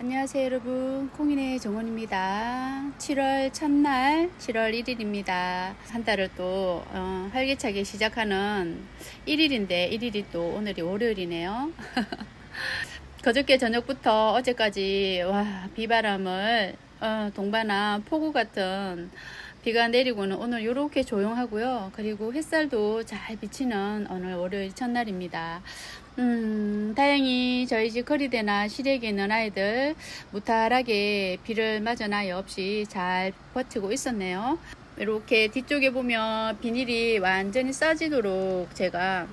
안녕하세요 여러분. 콩인의 정원입니다. 7월 첫날 7월 1일입니다. 한 달을 또 어, 활기차게 시작하는 1일인데 1일이 또 오늘이 월요일이네요. 그저께 저녁부터 어제까지 와 비바람을 어, 동반한 폭우 같은 비가 내리고는 오늘 이렇게 조용하고요. 그리고 햇살도 잘 비치는 오늘 월요일 첫날입니다. 음, 다행히 저희 집 거리대나 시댁에 있는 아이들 무탈하게 비를 맞은 아이 없이 잘 버티고 있었네요. 이렇게 뒤쪽에 보면 비닐이 완전히 싸지도록 제가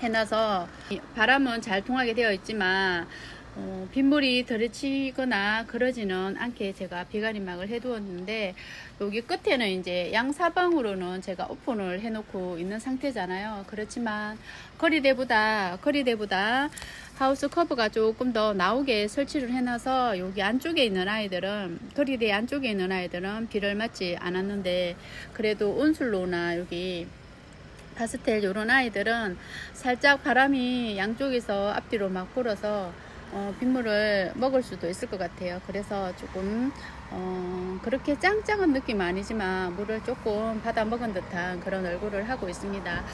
해놔서 바람은 잘 통하게 되어 있지만 어, 빗물이 들이치거나 그러지는 않게 제가 비가림막을 해두었는데 여기 끝에는 이제 양사방으로는 제가 오픈을 해놓고 있는 상태잖아요. 그렇지만 거리대보다 거리대보다 하우스 커버가 조금 더 나오게 설치를 해놔서 여기 안쪽에 있는 아이들은 거리대 안쪽에 있는 아이들은 비를 맞지 않았는데 그래도 온술로나 여기 파스텔 요런 아이들은 살짝 바람이 양쪽에서 앞뒤로 막 불어서 어, 빗물을 먹을 수도 있을 것 같아요. 그래서 조금 어, 그렇게 짱짱한 느낌은 아니지만 물을 조금 받아 먹은 듯한 그런 얼굴을 하고 있습니다.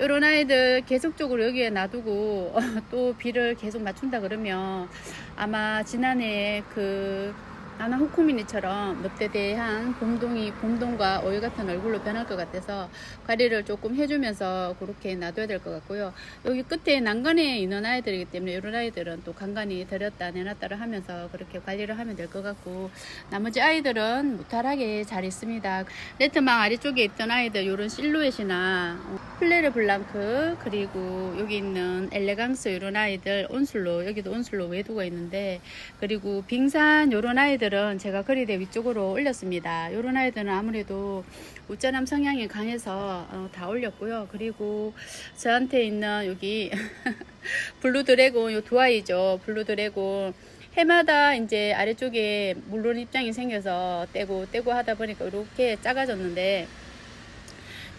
요런 아이들 계속적으로 여기에 놔두고 또 비를 계속 맞춘다 그러면 아마 지난해 그 나나 호쿠미니처럼 늑대대한 봄동이 봄동과 오일 같은 얼굴로 변할 것 같아서 관리를 조금 해주면서 그렇게 놔둬야 될 것 같고요. 여기 끝에 난간에 있는 아이들이기 때문에 이런 아이들은 또 간간히 들였다 내놨다를 하면서 그렇게 관리를 하면 될 것 같고 나머지 아이들은 무탈하게 잘 있습니다. 네트망 아래쪽에 있던 아이들 이런 실루엣이나 어, 플레르 블랑크 그리고 여기 있는 엘레강스 이런 아이들 온슬로 여기도 온슬로 외두가 있는데 그리고 빙산 이런 아이들 은 제가 거리대 위쪽으로 올렸습니다. 이런 아이들은 아무래도 우짜남 성향이 강해서 어, 다 올렸고요. 그리고 저한테 있는 여기 블루 드래곤 요 두 아이죠. 블루 드래곤 해마다 이제 아래쪽에 물론 입장이 생겨서 떼고 떼고 하다 보니까 이렇게 작아졌는데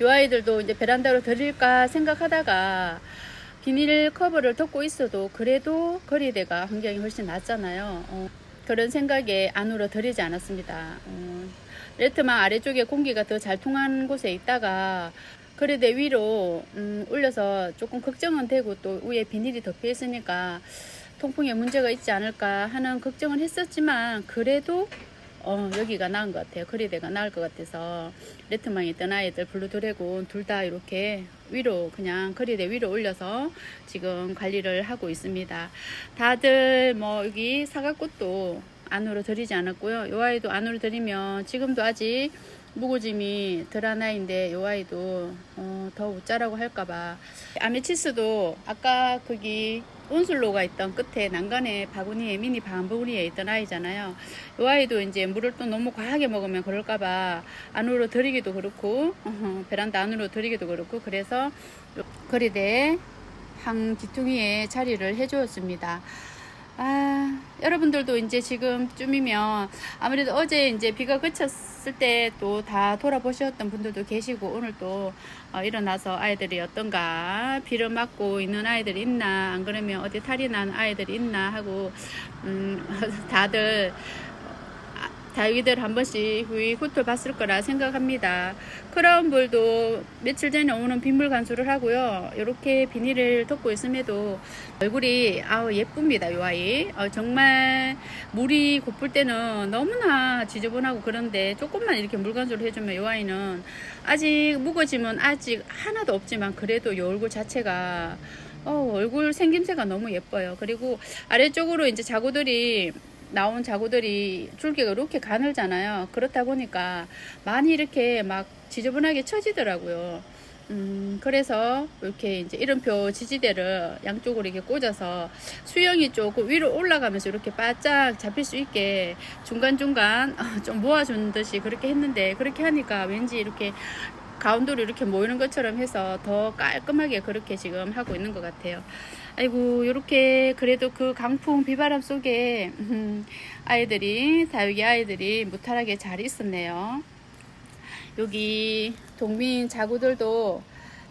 이 아이들도 이제 베란다로 드릴까 생각하다가 비닐 커버를 덮고 있어도 그래도 거리대가 환경이 훨씬 낫잖아요. 어, 그런 생각에 안으로 들이지 않았습니다. 어, 레트망 아래쪽에 공기가 더 잘 통하는 곳에 있다가 거리대 위로 음, 올려서 조금 걱정은 되고 또 위에 비닐이 덮여 있으니까 통풍에 문제가 있지 않을까 하는 걱정은 했었지만 그래도 어, 여기가 나은 것 같아요. 거리대가 나을 것 같아서 레트망에 있던 아이들 블루 드래곤 둘 다 이렇게 위로 그냥 거리대 위로 올려서 지금 관리를 하고 있습니다. 다들 뭐 여기 사과꽃도 안으로 들이지 않았고요. 요 아이도 안으로 들이면 지금도 아직 무고짐이 아이인데 요 아이도 어, 더 웃자라고 할까봐 아메치스도 아까 거기 온슬로가 있던 끝에 난간에 바구니에 미니 바구니에 있던 아이잖아요. 요 아이도 이제 물을 또 너무 과하게 먹으면 그럴까봐 안으로 들이기도 그렇고 베란다 안으로 들이기도 그렇고 그래서 거리대 한 뒤퉁이에 자리를 해주었습니다. 아, 여러분들도 이제 지금쯤이면 아무래도 어제 이제 비가 그쳤을 때 또 다 돌아보셨던 분들도 계시고 오늘 또 어, 일어나서 아이들이 어떤가 비를 맞고 있는 아이들이 있나 안 그러면 어디 탈이 난 아이들이 있나 하고 음, 다들 다위들 한 번씩 후이 후tul 봤을 거라 생각합니다. 크라운볼도 며칠 전에 오는 빗물 간수를 하고요. 이렇게 비닐을 덮고 있음에도 얼굴이 아우 예쁩니다. 이 아이 어, 정말 물이 고플 때는 너무나 지저분하고 그런데 조금만 이렇게 물 간수를 해주면 이 아이는 아직 묵어짐은 아직 하나도 없지만 그래도 이 얼굴 자체가 어, 얼굴 생김새가 너무 예뻐요. 그리고 아래쪽으로 이제 자구들이 나온 자구들이 줄기가 이렇게 가늘잖아요. 그렇다 보니까 많이 이렇게 막 지저분하게 처지더라고요. 음, 그래서 이렇게 이제 이름표 지지대를 양쪽으로 이렇게 꽂아서 수영이 조금 위로 올라가면서 이렇게 바짝 잡힐 수 있게 중간중간 좀 모아준 듯이 그렇게 했는데 그렇게 하니까 왠지 이렇게 가운데로 이렇게 모이는 것처럼 해서 더 깔끔하게 그렇게 지금 하고 있는 것 같아요. 아이고 이렇게 그래도 그 강풍 비바람 속에 음, 아이들이 다육이 아이들이 무탈하게 잘 있었네요. 여기 동민 자구들도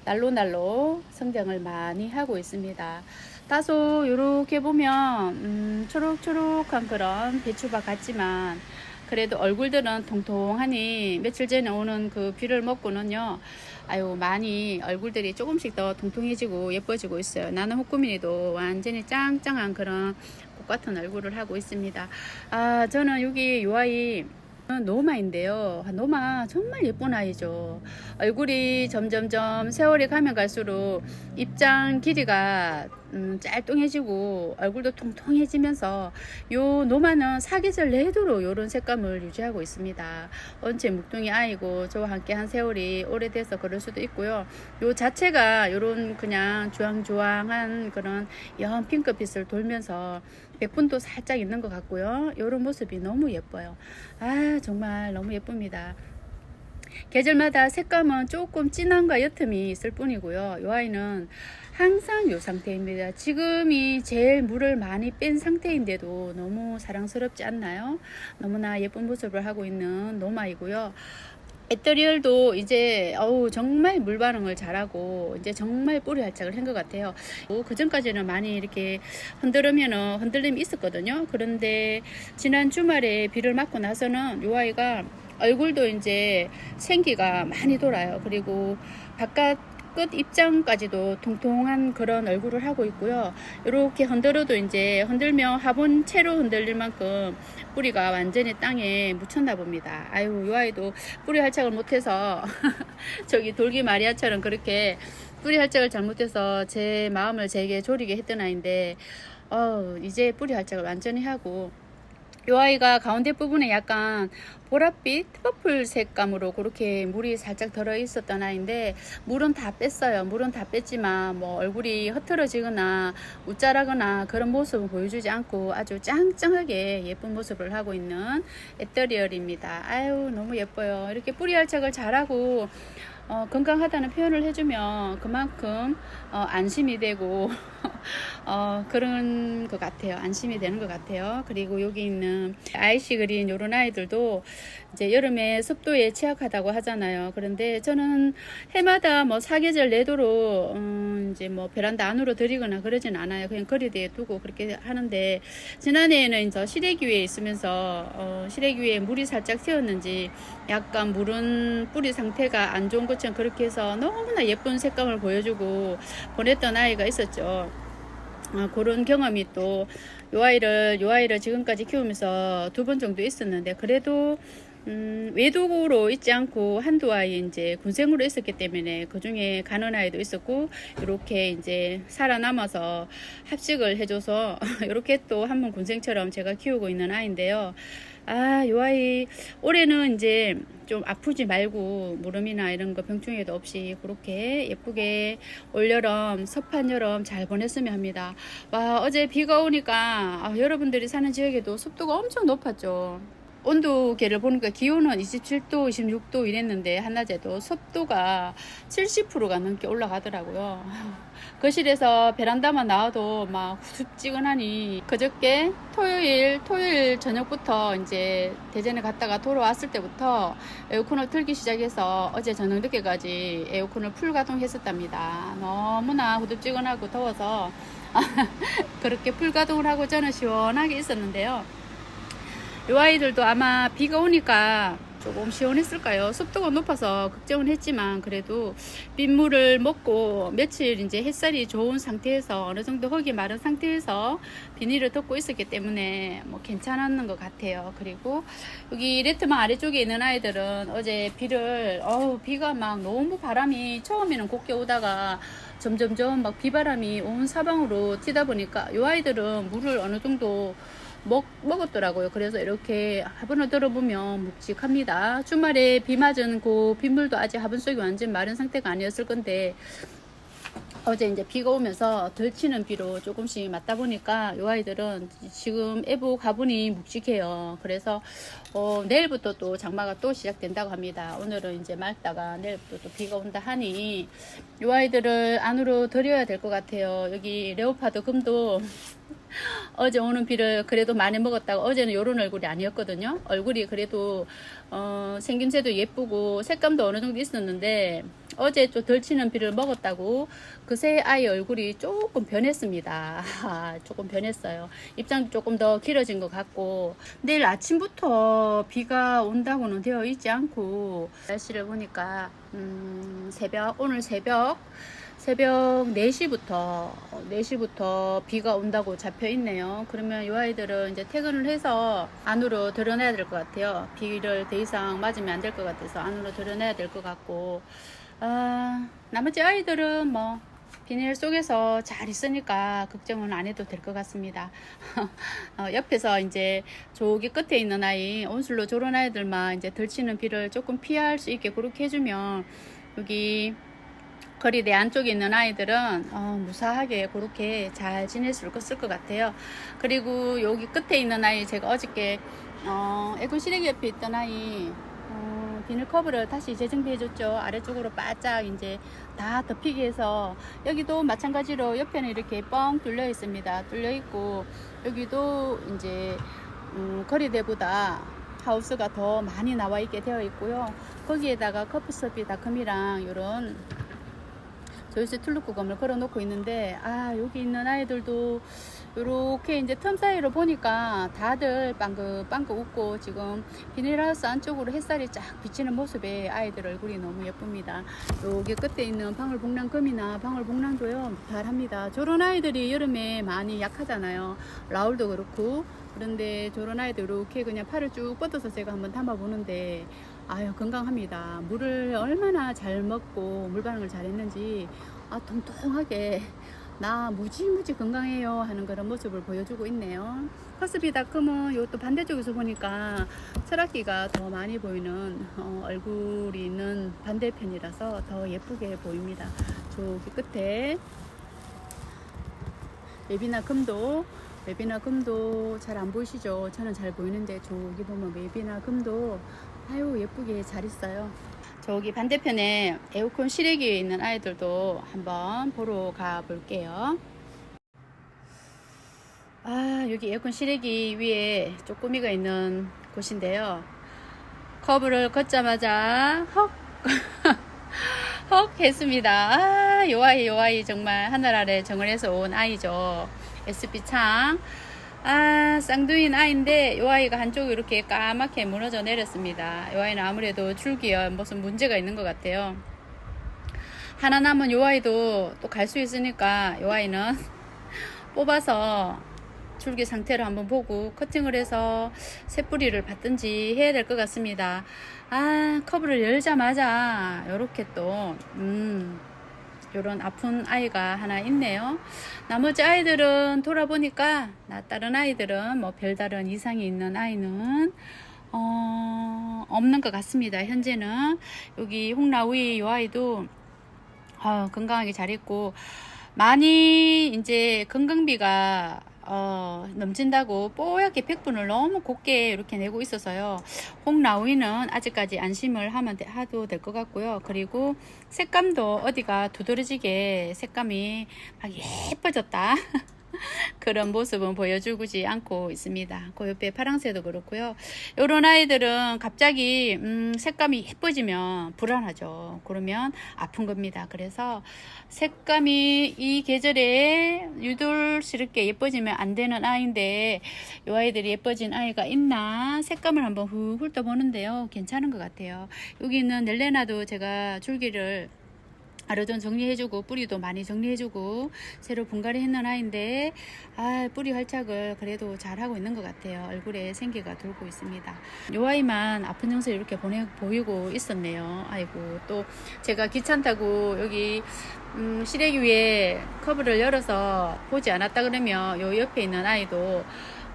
날로 날로 성장을 많이 하고 있습니다. 다소 요렇게 보면 음, 초록초록한 그런 배추밭 같지만 그래도 얼굴들은 통통하니 며칠 전에 오는 그 비를 먹고는요 아유 많이 얼굴들이 조금씩 더 통통해지고 예뻐지고 있어요 나는 호꾸미니도 완전히 짱짱한 그런 꽃 같은 얼굴을 하고 있습니다 아 저는 여기 요 아이 노마인데요. 아, 노마 정말 예쁜 아이죠. 얼굴이 점점점 세월이 가면 갈수록 입장 길이가 음, 짤뚱해지고 얼굴도 통통해지면서 요 노마는 사계절 내도록 요런 색감을 유지하고 있습니다. 언제 묵둥이 아이고 저와 함께 한 세월이 오래돼서 그럴 수도 있고요. 요 자체가 요런 그냥 주황주황한 그런 연 핑크빛을 돌면서 백분도 살짝 있는 것 같고요. 요런 모습이 너무 예뻐요. 아 정말 너무 예쁩니다. 계절마다 색감은 조금 진함과 옅음이 있을 뿐이고요. 이 아이는 항상 이 상태입니다. 지금이 제일 물을 많이 뺀 상태인데도 너무 사랑스럽지 않나요? 너무나 예쁜 모습을 하고 있는 노마이고요. 에터리얼도 이제 어우 정말 물 반응을 잘하고 이제 정말 뿌리 활착을 한 것 같아요. 그 전까지는 많이 이렇게 흔들으면은 흔들림이 있었거든요. 그런데 지난 주말에 비를 맞고 나서는 요 아이가 얼굴도 이제 생기가 많이 돌아요. 그리고 바깥 끝 입장까지도 통통한 그런 얼굴을 하고 있고요. 이렇게 흔들어도 이제 흔들면 화분 채로 흔들릴 만큼 뿌리가 완전히 땅에 묻혔나 봅니다. 아유, 이 아이도 뿌리 활착을 못해서 저기 돌기 마리아처럼 그렇게 뿌리 활착을 잘못해서 제 마음을 제게 졸이게 했던 아이인데, 어, 이제 뿌리 활착을 완전히 하고 이 아이가 가운데 부분에 약간 보랏빛 퍼플 색감으로 그렇게 물이 살짝 들어 있었던 아이인데 물은 다 뺐어요. 물은 다 뺐지만 뭐 얼굴이 흐트러지거나 우짜라거나 그런 모습은 보여주지 않고 아주 짱짱하게 예쁜 모습을 하고 있는 에터리얼입니다. 아유 너무 예뻐요. 이렇게 뿌리 활착을 잘하고 어, 건강하다는 표현을 해주면 그만큼 어, 안심이 되고 어, 그런 것 같아요. 안심이 되는 것 같아요. 그리고 여기 있는 아이시 그린 요런 아이들도 이제 여름에 습도에 취약하다고 하잖아요. 그런데 저는 해마다 뭐 사계절 내도록 음, 이제 뭐 베란다 안으로 들이거나 그러진 않아요. 그냥 거리대에 두고 그렇게 하는데 지난해에는 이제 시래기 위에 있으면서 어, 시래기 위에 물이 살짝 새었는지 약간 물은 뿌리 상태가 안 좋은 것처럼 그렇게 해서 너무나 예쁜 색감을 보여주고 보냈던 아이가 있었죠. 어, 그런 경험이 또 요 아이를 요 아이를 지금까지 키우면서 두 번 정도 있었는데 그래도 음, 외독으로 있지 않고 한두 아이 이제 군생으로 있었기 때문에 그 중에 가는 아이도 있었고 이렇게 이제 살아남아서 합식을 해줘서 이렇게 또 한 번 군생처럼 제가 키우고 있는 아이인데요. 아, 요 아이 올해는 이제 좀 아프지 말고 무름이나 이런 거 병충해도 없이 그렇게 예쁘게 올여름 섭한 여름 잘 보냈으면 합니다. 와 어제 비가 오니까 아, 여러분들이 사는 지역에도 습도가 엄청 높았죠. 온도계를 보니까 기온은 27도, 26도 이랬는데 한낮에도 습도가 70%가 넘게 올라가더라고요. 거실에서 베란다만 나와도 막 후습지근하니 그저께 토요일 토요일 저녁부터 이제 대전에 갔다가 돌아왔을 때부터 에어컨을 틀기 시작해서 어제 저녁 늦게까지 에어컨을 풀 가동했었답니다. 너무나 후덥지근하고 더워서 그렇게 풀 가동을 하고 저는 시원하게 있었는데요. 이 아이들도 아마 비가 오니까 조금 시원했을까요? 습도가 높아서 걱정은 했지만 그래도 빗물을 먹고 며칠 이제 햇살이 좋은 상태에서 어느 정도 흙이 마른 상태에서 비닐을 덮고 있었기 때문에 뭐 괜찮았는 것 같아요. 그리고 여기 레트망 아래쪽에 있는 아이들은 어제 비를 어우 비가 막 너무 바람이 처음에는 곱게 오다가 점점점 막 비바람이 온 사방으로 튀다 보니까 이 아이들은 물을 어느 정도 먹, 먹었더라고요. 그래서 이렇게 화분을 들어보면 묵직합니다. 주말에 비 맞은 그 빗물도 아직 화분 속이 완전 마른 상태가 아니었을 건데 어제 이제 비가 오면서 덜 치는 비로 조금씩 맞다 보니까 이 아이들은 지금 애부 가분이 묵직해요. 그래서 어, 내일부터 또 장마가 또 시작된다고 합니다. 오늘은 이제 맑다가 내일부터 또 비가 온다 하니 이 아이들을 안으로 들여야 될 것 같아요. 여기 레오파드 금도 어제 오는 비를 그래도 많이 먹었다고 어제는 요런 얼굴이 아니었거든요. 얼굴이 그래도 어, 생김새도 예쁘고 색감도 어느 정도 있었는데 어제 좀 덜 치는 비를 먹었다고 그새 아이 얼굴이 조금 변했습니다. 아, 조금 변했어요. 입장도 조금 더 길어진 것 같고 내일 아침부터 비가 온다고는 되어 있지 않고 날씨를 보니까 음, 새벽 오늘 새벽 새벽 4시부터 4시부터 비가 온다고 잡혀 있네요. 그러면 이 아이들은 이제 퇴근을 해서 안으로 들여놔야 될 것 같아요. 비를 더 이상 맞으면 안 될 것 같아서 안으로 들여놔야 될 것 같고 아, 나머지 아이들은 뭐 비닐 속에서 잘 있으니까 걱정은 안 해도 될 것 같습니다. 어, 옆에서 이제 저기 끝에 있는 아이, 온술로 저런 아이들만 이제 덜 치는 비를 조금 피할 수 있게 그렇게 해주면 여기 거리대 안쪽에 있는 아이들은 어, 무사하게 그렇게 잘 지낼 수 있을 것 같아요. 그리고 여기 끝에 있는 아이 제가 어저께 어, 에코 시래기 옆에 있던 아이 어, 비닐 커브를 다시 재정비해 줬죠. 아래쪽으로 바짝 이제 다 덮이게 해서 여기도 마찬가지로 옆에는 이렇게 뻥 뚫려 있습니다. 뚫려 있고 여기도 이제 음, 거리대보다 하우스가 더 많이 나와 있게 되어 있고요. 거기에다가 커프서비 다컴이랑 이런 조이스 툴루꾸검을 걸어 놓고 있는데 아 여기 있는 아이들도 이렇게 이제 틈 사이로 보니까 다들 빵긋빵긋 웃고 지금 비닐하우스 안쪽으로 햇살이 쫙 비치는 모습에 아이들 얼굴이 너무 예쁩니다. 여기 끝에 있는 방울복랑금이나 방울복랑도요 잘합니다. 저런 아이들이 여름에 많이 약하잖아요. 라울도 그렇고 그런데 저런 아이들 이렇게 그냥 팔을 쭉 뻗어서 제가 한번 담아보는데 아유 건강합니다. 물을 얼마나 잘 먹고 물 반응을 잘했는지 아 통통하게 나 무지무지 건강해요 하는 그런 모습을 보여주고 있네요. 커스비닷컴은 요또 반대쪽에서 보니까 철학기가 더 많이 보이는 어, 얼굴이 있는 반대편이라서 더 예쁘게 보입니다. 저기 끝에 웹이나 금도 웹이나 금도 잘 안 보이시죠? 저는 잘 보이는데 저기 보면 웹이나 금도 아유 예쁘게 잘 있어요. 저기 반대편에 에어컨 실외기에 있는 아이들도 한번 보러 가 볼게요. 아 여기 에어컨 실외기 위에 쪼꼬미가 있는 곳인데요. 커브를 걷자마자 헉 헉 했습니다. 아, 요 아이, 요 아이 정말 하늘 아래 정을 해서 온 아이죠. SB 창. 아, 쌍둥이인 아이인데, 요 아이가 한쪽이 이렇게 까맣게 무너져 내렸습니다. 요 아이는 아무래도 줄기에 무슨 문제가 있는 것 같아요. 하나 남은 요 아이도 또 갈 수 있으니까, 요 아이는 뽑아서 줄기 상태를 한번 보고 커팅을 해서 새뿌리를 받든지 해야 될 것 같습니다. 아, 커브를 열자마자 요렇게 또, 음, 요런 아픈 아이가 하나 있네요. 나머지 아이들은 돌아보니까, 나 다른 아이들은 뭐 별다른 이상이 있는 아이는, 어, 없는 것 같습니다. 현재는. 여기 홍라위 요 아이도, 어, 건강하게 잘 있고, 많이 이제 건강비가 어, 넘친다고 뽀얗게 100분을 너무 곱게 이렇게 내고 있어서요. 홍라우이는 아직까지 안심을 하면 돼, 하도 될 것 같고요. 그리고 색감도 어디가 두드러지게 색감이 막 예뻐졌다. 그런 모습은 보여주지 않고 있습니다. 그 옆에 파랑새도 그렇고요. 요런 아이들은 갑자기 음, 색감이 예뻐지면 불안하죠. 그러면 아픈 겁니다. 그래서 색감이 이 계절에 유돌스럽게 예뻐지면 안 되는 아이인데 요 아이들이 예뻐진 아이가 있나 색감을 한번 후 훑어보는데요. 괜찮은 것 같아요. 여기 있는 넬레나도 제가 줄기를 아르돈 정리해주고 뿌리도 많이 정리해주고 새로 분갈이 했는 아이인데 아 뿌리 활착을 그래도 잘하고 있는 것 같아요. 얼굴에 생기가 돌고 있습니다. 요 아이만 아픈 영상 이렇게 보내 보이고 있었네요. 아이고 또 제가 귀찮다고 여기 음, 시래기 위에 커브를 열어서 보지 않았다 그러면 요 옆에 있는 아이도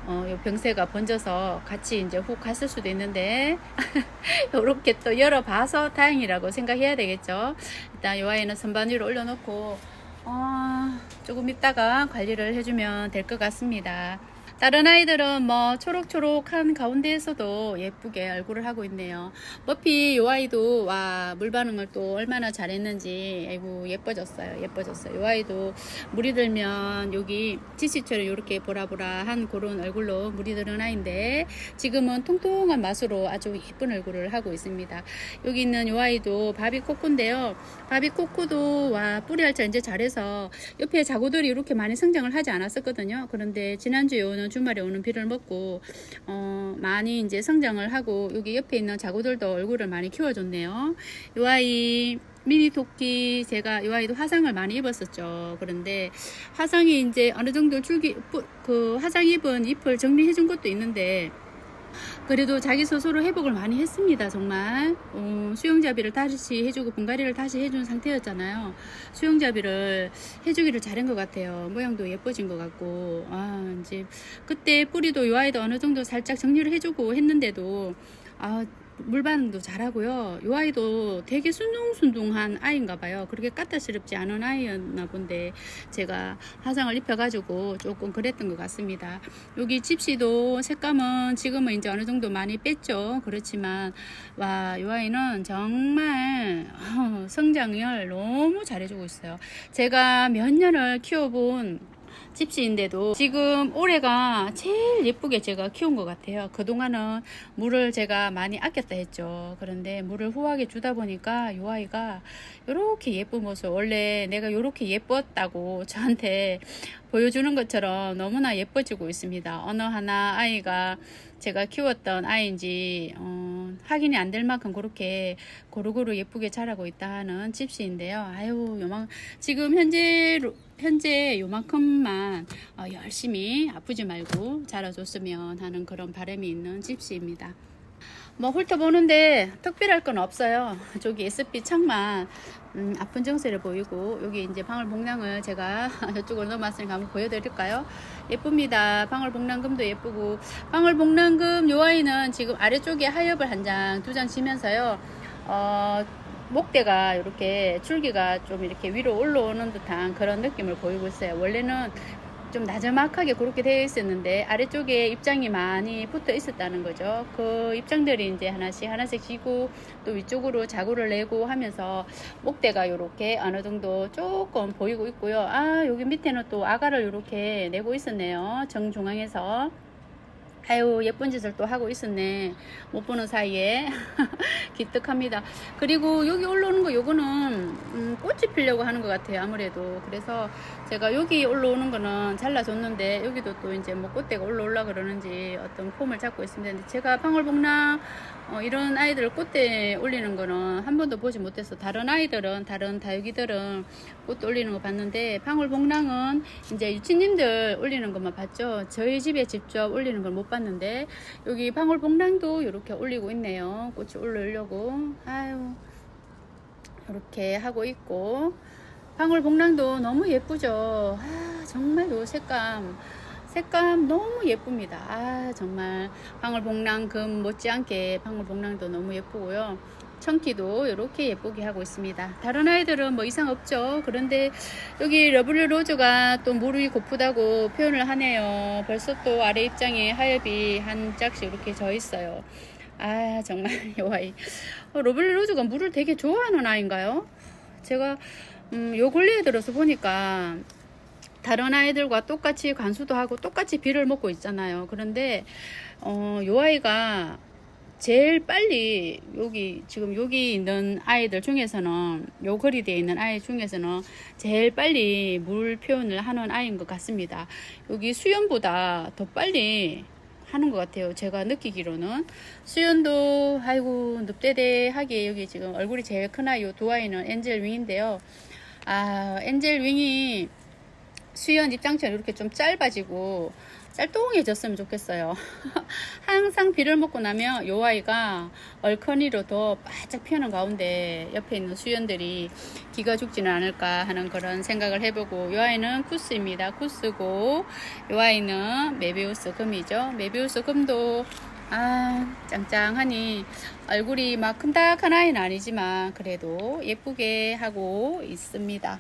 어, 요 병세가 번져서 같이 이제 훅 갔을 수도 있는데 이렇게 또 열어봐서 다행이라고 생각해야 되겠죠. 일단 이 아이는 선반 위로 올려놓고 어, 조금 있다가 관리를 해주면 될 것 같습니다. 다른 아이들은 뭐 초록초록한 가운데에서도 예쁘게 얼굴을 하고 있네요. 머피 요 아이도 와 물 반응을 또 얼마나 잘했는지 아이고 예뻐졌어요. 예뻐졌어요. 요 아이도 물이 들면 여기 지치처럼 이렇게 보라보라한 그런 얼굴로 물이 들은 아이인데 지금은 통통한 맛으로 아주 예쁜 얼굴을 하고 있습니다. 여기 있는 요 아이도 바비 코코인데요. 바비 코코도 와 뿌리 알차 이제 잘해서 옆에 자구들이 이렇게 많이 성장을 하지 않았었거든요. 그런데 지난주에 오는 주말에 오는 비를 먹고 어, 많이 이제 성장을 하고 여기 옆에 있는 자구들도 얼굴을 많이 키워줬네요. 이 아이 미니 토끼 제가 이 아이도 화상을 많이 입었었죠. 그런데 화상이 이제 어느 정도 줄기 뿌- 그 화상 입은 잎을 정리해 준 것도 있는데 그래도 자기 스스로 회복을 많이 했습니다. 정말 어, 수영잡이를 다시 해주고 분갈이를 다시 해준 상태였잖아요. 수영잡이를 해주기를 잘한 것 같아요. 모양도 예뻐진 것 같고 아 이제 그때 뿌리도 요 아이도 어느 정도 살짝 정리를 해주고 했는데도 아 물 반응도 잘하고요. 요 아이도 되게 순둥순둥한 아이인가 봐요. 그렇게 까다스럽지 않은 아이였나 본데 제가 화상을 입혀가지고 조금 그랬던 것 같습니다. 여기 집시도 색감은 지금은 이제 어느 정도 많이 뺐죠. 그렇지만 와, 이 아이는 정말 어, 성장을 너무 잘해주고 있어요. 제가 몇 년을 키워본 집시인데도 지금 올해가 제일 예쁘게 제가 키운 것 같아요. 그동안은 물을 제가 많이 아꼈다 했죠. 그런데 물을 후하게 주다 보니까 이 아이가 이렇게 예쁜 모습 원래 내가 이렇게 예뻤다고 저한테 보여주는 것처럼 너무나 예뻐지고 있습니다. 어느 하나 아이가 제가 키웠던 아이인지 어, 확인이 안 될 만큼 그렇게 고루고루 예쁘게 자라고 있다 하는 집시인데요. 아유 요만 지금 현재 현재 요만큼만 어, 열심히 아프지 말고 자라줬으면 하는 그런 바람이 있는 집시입니다. 뭐 훑어보는데 특별할 건 없어요. 저기 SP 창만 음, 아픈 정세를 보이고 여기 이제 방울복랑을 제가 저쪽으로 넘어왔으니까 한번 보여드릴까요? 예쁩니다. 방울복랑금도 예쁘고 방울복랑금 요 아이는 지금 아래쪽에 하엽을 한 장, 두 장 지면서요. 어, 목대가 이렇게 줄기가 좀 이렇게 위로 올라오는 듯한 그런 느낌을 보이고 있어요. 원래는 좀 나저막하게 그렇게 되어 있었는데 아래쪽에 입장이 많이 붙어 있었다는 거죠. 그 입장들이 이제 하나씩 하나씩 지고 또 위쪽으로 자구를 내고 하면서 목대가 이렇게 어느 정도 조금 보이고 있고요. 아 여기 밑에는 또 아가를 이렇게 내고 있었네요. 정중앙에서. 아유 예쁜 짓을 또 하고 있었네. 못 보는 사이에. 기특합니다. 그리고 여기 올라오는 거 요거는 음, 꽃이 피려고 하는 것 같아요 아무래도. 그래서 제가 여기 올라오는 거는 잘라줬는데 여기도 또 이제 뭐 꽃대가 올라올라 그러는지 어떤 폼을 잡고 있습니다. 근데 제가 방울복랑 어, 이런 아이들 꽃대 올리는 거는 한 번도 보지 못해서 다른 아이들은 다른 다육이들은 꽃 올리는 거 봤는데 방울복랑은 이제 유치님들 올리는 것만 봤죠. 저희 집에 직접 올리는 걸 못 봤는데 여기 방울복랑도 이렇게 올리고 있네요. 꽃이 올리려고. 아유 이렇게 하고 있고. 방울복랑도 너무 예쁘죠. 아 정말 요 색감 색감 너무 예쁩니다. 아 정말 방울복랑 금 못지않게 방울복랑도 너무 예쁘고요. 청키도 이렇게 예쁘게 하고 있습니다. 다른 아이들은 뭐 이상 없죠. 그런데 여기 러블리 로즈가 또 무릎이 고프다고 표현을 하네요. 벌써 또 아래 입장에 하엽이 한 짝씩 이렇게 져 있어요. 아 정말 이 아이 어, 러블리 로즈가 물을 되게 좋아하는 아이인가요? 제가 음, 요 근래에 들어서 보니까 다른 아이들과 똑같이 관수도 하고 똑같이 비를 먹고 있잖아요. 그런데 어, 요 아이가 제일 빨리 여기 지금 여기 있는 아이들 중에서는 요 거리 되어 있는 아이 중에서는 제일 빨리 물 표현을 하는 아이인 것 같습니다. 여기 수연보다 더 빨리 하는 것 같아요. 제가 느끼기로는 수연도 아이고 늪대대하게 여기 지금 얼굴이 제일 큰 아이 요두 아이는 엔젤 윙인데요. 아 엔젤 윙이 수연 입장처럼 이렇게 좀 짧아지고 짤뚱해졌으면 좋겠어요. 항상 비를 먹고 나면 요 아이가 얼커니로 더 바짝 피어난 가운데 옆에 있는 수연들이 기가 죽지는 않을까 하는 그런 생각을 해보고 요 아이는 쿠스입니다. 쿠스고 요 아이는 메비우스 금이죠. 메비우스 금도 아 짱짱하니 얼굴이 막 큼닥한 아이는 아니지만 그래도 예쁘게 하고 있습니다.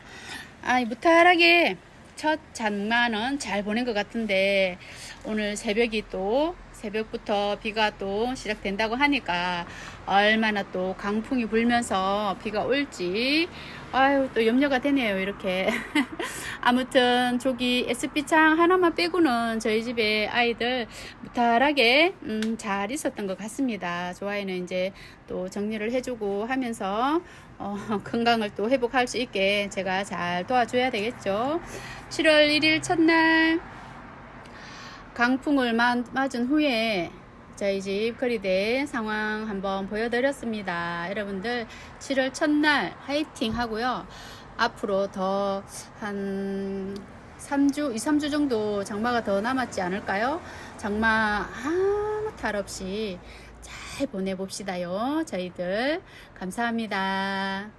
아 무탈하게 첫 장마는 잘 보낸 것 같은데 오늘 새벽이 또 새벽부터 비가 또 시작된다고 하니까 얼마나 또 강풍이 불면서 비가 올지 아유 또 염려가 되네요 이렇게. 아무튼 저기 SB창 하나만 빼고는 저희 집에 아이들 무탈하게 음, 잘 있었던 것 같습니다. 좋아요는 이제 또 정리를 해주고 하면서 어, 건강을 또 회복할 수 있게 제가 잘 도와줘야 되겠죠. 7월 1일 첫날 강풍을 마- 맞은 후에 저희 집 거리대 상황 한번 보여드렸습니다. 여러분들 7월 첫날 화이팅 하고요. 앞으로 더 한 3주, 2, 3주 정도 장마가 더 남았지 않을까요? 장마 아무 탈 없이 잘 보내봅시다요. 저희들. 감사합니다.